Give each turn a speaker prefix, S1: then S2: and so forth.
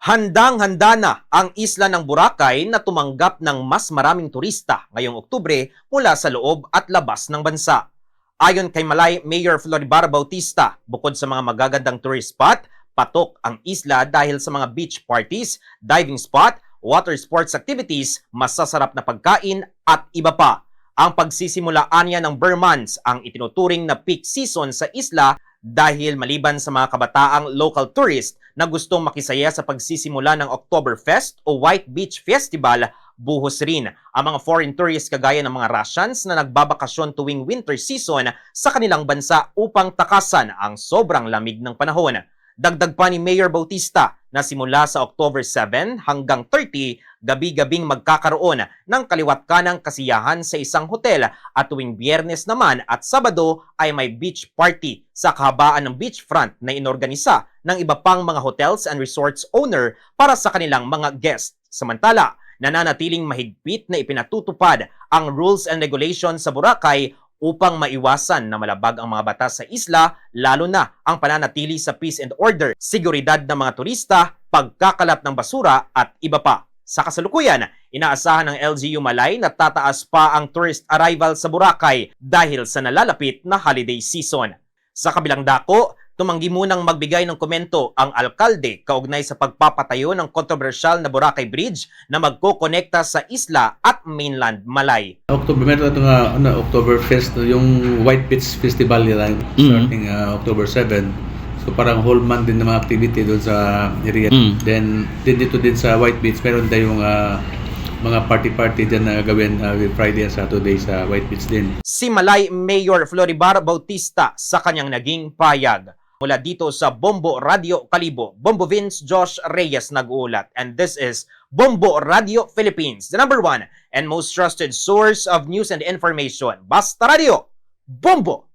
S1: Handang-handa na ang isla ng Boracay na tumanggap ng mas maraming turista ngayong Oktubre mula sa loob at labas ng bansa. Ayon kay Malay Mayor Floribar Bautista, bukod sa mga magagandang tourist spot, patok ang isla dahil sa mga beach parties, diving spot, water sports activities, masasarap na pagkain at iba pa. Ang pagsisimulaan niya ng Burr months ang itinuturing na peak season sa isla dahil maliban sa mga kabataang local tourist na gustong makisaya sa pagsisimula ng Oktoberfest o White Beach Festival, buhos rin ang mga foreign tourists kagaya ng mga Russians na nagbabakasyon tuwing winter season sa kanilang bansa upang takasan ang sobrang lamig ng panahon. Dagdag pa ni Mayor Bautista na simula sa October 7 hanggang 30, gabi-gabing magkakaroon ng kaliwat kanang kasiyahan sa isang hotel at tuwing biyernes naman at sabado ay may beach party sa kahabaan ng beachfront na inorganisa ng iba pang mga hotels and resorts owner para sa kanilang mga guests. Samantala, nananatiling mahigpit na ipinatutupad ang rules and regulations sa Boracay upang maiwasan na malabag ang mga batas sa isla, lalo na ang pananatili sa peace and order, seguridad ng mga turista, pagkakalat ng basura at iba pa. Sa kasalukuyan, inaasahan ng LGU Malay na tataas pa ang tourist arrival sa Boracay dahil sa nalalapit na holiday season. Sa kabilang dako, tumanggi munang magbigay ng komento ang alkalde kaugnay sa pagpapatayo ng kontrobersyal na Boracay Bridge na magkokonekta sa isla at mainland Malay.
S2: October, meron ito nga, ano, October Fest, yung White Beach Festival nila, starting uh, October 7. So parang whole month din ng mga activity doon sa area.
S3: Mm.
S2: Then, din dito din sa White Beach, meron tayong uh, mga party-party dyan na gawin uh, Friday and Saturday sa White Beach din.
S1: si Malay Mayor Floribar Bautista sa kanyang naging payag. Mula dito sa Bombo Radio Kalibo, Bombo Vince Josh Reyes nag-uulat. And this is Bombo Radio Philippines, the number one and most trusted source of news and information. Basta Radio, Bombo!